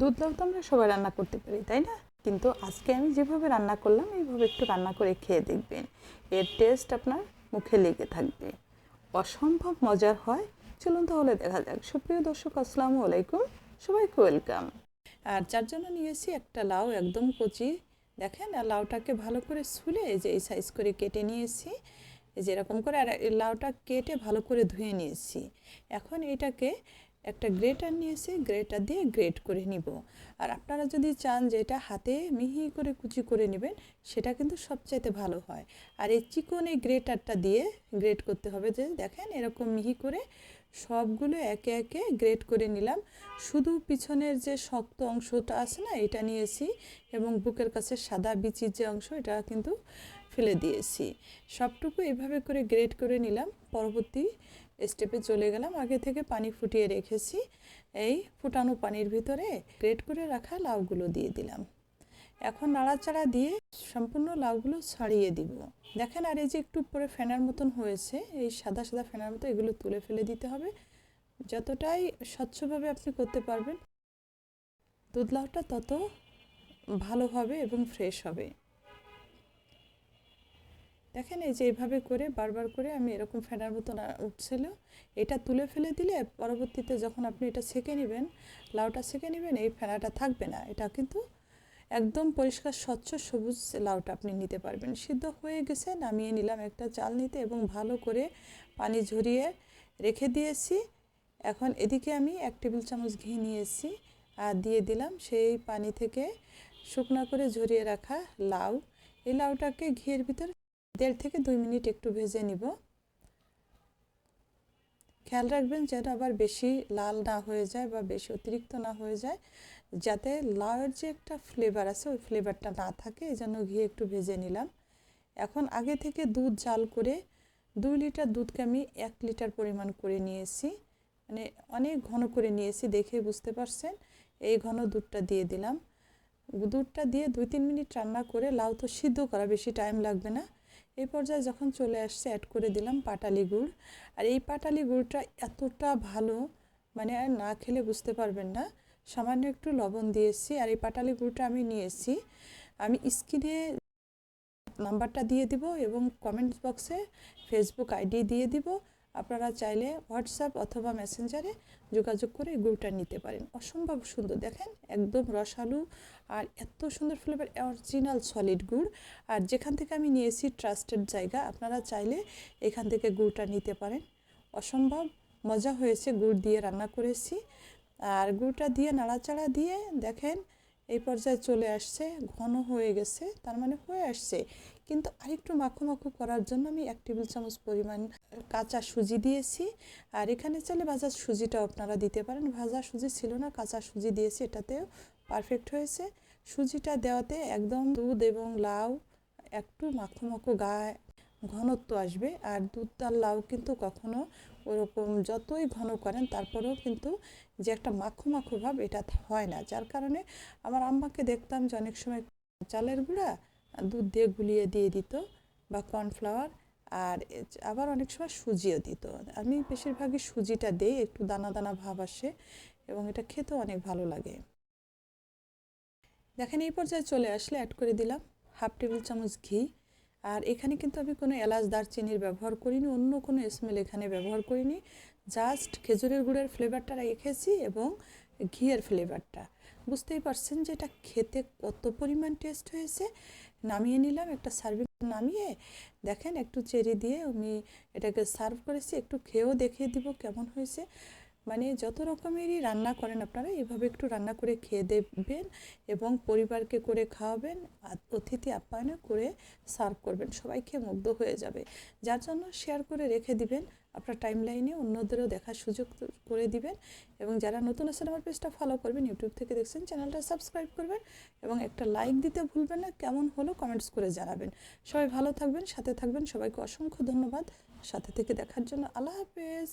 দুধ লাউ তো আমরা সবাই রান্না করতে পারি, তাই না? কিন্তু আজকে আমি যেভাবে রান্না করলাম, এইভাবে একটু রান্না করে খেয়ে দেখবেন। এর টেস্ট আপনার মুখে লেগে থাকবে। অসম্ভব মজার হয়। চলুন তাহলে দেখা যাক। সুপ্রিয় দর্শক, আসসালামু আলাইকুম। সবাইকে ওয়েলকাম। আর যার জন্য নিয়েছি একটা লাউ, একদম কচি। দেখেন লাউটাকে ভালো করে ছুলে যে এই সাইজ করে কেটে নিয়েছি। এই যে এরকম করে, আর লাউটা কেটে ভালো করে ধুয়ে নিয়েছি। এখন এটাকে একটা গ্রেটার নিয়েছি গ্রেটার দিয়ে গ্রেট করে নিব। আর আপনারা যদি চান যে এটা হাতে মিহি করে কুচি করে নেবেন, সেটা কিন্তু সবচাইতে ভালো হয়। আর এই চিকন এই গ্রেটারটা দিয়ে গ্রেট করতে হবে যে, দেখেন এরকম মিহি করে সবগুলো একে একে গ্রেট করে নিলাম। শুধু পিছনের যে শক্ত অংশটা আছে না, এটা নিয়েছি এবং বুকের কাছে সাদা বিচির যে অংশ, এটা কিন্তু ফেলে দিয়েছি। সবটুকু এভাবে করে গ্রেট করে নিলাম। পরবর্তী স্টেপে চলে গেলাম। আগে থেকে পানি ফুটিয়ে রেখেছি। এই ফুটানো পানির ভিতরে গ্রেট করে রাখা লাউগুলো দিয়ে দিলাম। এখন নাড়াচাড়া দিয়ে সম্পূর্ণ লাউগুলো ছাড়িয়ে দিব। দেখেন আর এই যে একটু পরে ফেনার মতন হয়েছে, এই সাদা সাদা ফেনার মতো এগুলো তুলে ফেলে দিতে হবে। যতটাই স্বচ্ছভাবে আপনি করতে পারবেন, দুধ লাউটা তত ভালো হবে এবং ফ্রেশ হবে। দেখেন এই যে এইভাবে করে বারবার করে আমি এরকম ফেনার মতন উঠছিল এটা তুলে ফেলে দিলে পরবর্তীতে যখন আপনি এটা সেঁকে নেবেন, লাউটা সেঁকে নেবেন, এই ফেনাটা থাকবে না। এটা কিন্তু একদম পরিষ্কার, স্বচ্ছ, সবুজ লাউটা আপনি নিতে পারবেন। সিদ্ধ হয়ে গেছে, নামিয়ে নিলাম একটা চাল নিতে এবং ভালো করে পানি ঝরিয়ে রেখে দিয়েছি। এখন এদিকে আমি এক টেবিল চামচ ঘি নিয়েছি আর দিয়ে দিলাম সেই পানি থেকে শুকনা করে ঝরিয়ে রাখা লাউ। এই লাউটাকে ঘিয়ের ভিতর দেড় থেকে দুই মিনিট একটু ভেজে নিব। খেয়াল রাখবেন যেন আবার বেশি লাল না হয়ে যায় বা বেশি অতিরিক্ত না হয়ে যায়, যাতে লাউয়ের যে একটা ফ্লেভার আছে, ওই ফ্লেভারটা না থাকে, এই জন্য ঘি একটু ভেজে নিলাম। এখন আগে থেকে দুধ জাল করে দুই লিটার দুধকে আমি এক লিটার পরিমাণ করে নিয়েছি। মানে অনেক ঘন করে নিয়েছি দেখে বুঝতে পারছেন। এই ঘন দুধটা দিয়ে দিলাম। দুধটা দিয়ে দুই তিন মিনিট রান্না করে লাউ তো সিদ্ধ করা বেশি টাইম লাগবে না। এই পর্যায়ে যখন চলে আসছে অ্যাড করে দিলাম পাটালি গুড়। আর এই পাটালি গুড়টা এতটা ভালো মানে আর না খেলে বুঝতে পারবেন না। সামান্য একটু লবণ দিয়েছি আর এই পাটালি গুড়টা আমি নিয়েছি। আমি স্ক্রিনে নাম্বারটা দিয়ে দিব এবং কমেন্ট বক্সে ফেসবুক আইডি দিয়ে দিব। আপনারা চাইলে হোয়াটসঅ্যাপ অথবা মেসেঞ্জারে যোগাযোগ করে গুড়টা নিতে পারেন। অসম্ভব সুন্দর, দেখেন? একদম রসালু আর এত সুন্দর ফ্লেভার অরিজিনাল সলিড গুড়। আর যেখান থেকে আমি নিয়েছি ট্রাস্টেড জায়গা, আপনারা চাইলে এখান থেকে গুড়টা নিতে পারেন। অসম্ভব মজা হয়েছে গুড় দিয়ে রান্না করেছি। আর গুড়টা দিয়ে নাড়াচাড়া দিয়ে, দেখেন, এই পর্যায়ে চলে আসছে, ঘন হয়ে গেছে, তার মানে হয়ে আসছে। কিন্তু আরেকটু মাখো মাখো করার জন্য আমি এক টেবিল চামচ পরিমাণ কাঁচা সুজি দিয়েছি। আর এখানে চাইলে ভাজা সুজিটাও আপনারা দিতে পারেন। ভাজা সুজি ছিল না, কাঁচা সুজি দিয়েছি, এটাতেও পারফেক্ট হয়েছে। সুজিটা দেওয়াতে একদম দুধ এবং লাউ, একটু মাখো মাখো গায়ে ঘনত্ব আসবে। আর দুধ আর লাউ কিন্তু কখনো ওরকম যতই ঘন করেন, তারপরেও কিন্তু যে একটা মাখো মাখো ভাব, এটা হয় না। যার কারণে আমার আম্মাকে দেখতাম যে অনেক সময় চালের গুঁড়া দুধ দিয়ে গুলিয়ে দিয়ে দিত বা কর্নফ্লাওয়ার আর আবার অনেক সময় সুজিও দিত। আমি বেশিরভাগই সুজিটা দিই, একটু দানা দানা ভাব আসে এবং এটা খেতেও অনেক ভালো লাগে। দেখেন এই পর্যায়ে চলে আসলে অ্যাড করে দিলাম হাফ টেবিল চামচ ঘি। আর এখানে কিন্তু আমি কোনো এলাচ, দারচিনির ব্যবহার করিনি, অন্য কোনো স্মেল এখানে ব্যবহার করিনি। জাস্ট খেজুরের গুড়ের ফ্লেভারটা রেখেছি এবং ঘিয়ের ফ্লেভারটা বুঝতেই পারছেন যে এটা খেতে কত পরিমাণ টেস্ট হয়েছে? নামিয়ে নিলাম, একটা সার্ভিং নামিয়ে দেখেন একটু চেরি দিয়ে আমি এটাকে সার্ভ করেছি, একটু খেয়েও দেখিয়ে দিব কেমন হয়েছে। মানে যত রকমেরই রান্না করেন আপনারা, এভাবে একটু রান্না করে খেয়ে দেবেন এবং পরিবারকে করে খাওয়াবেন অতিথি আপ্যায়নে করে সার্ভ করবেন। সবাই খেয়ে মুগ্ধ হয়ে যাবে। যার জন্য শেয়ার করে রেখে দিবেন, আপনার টাইম লাইনে অন্যদেরও দেখার সুযোগ করে দিবেন এবং যারা নতুন আছেন আমার পেজটা ফলো করবেন ইউটিউব থেকে দেখছেন চ্যানেলটা সাবস্ক্রাইব করবেন এবং একটা লাইক দিতে ভুলবেন না, কেমন হলো কমেন্টস করে জানাবেন। সবাই ভালো থাকবেন, সাথে থাকবেন, সবাইকে অসংখ্য ধন্যবাদ। সাথে থেকে দেখার জন্য আল্লাহ হাফেজ।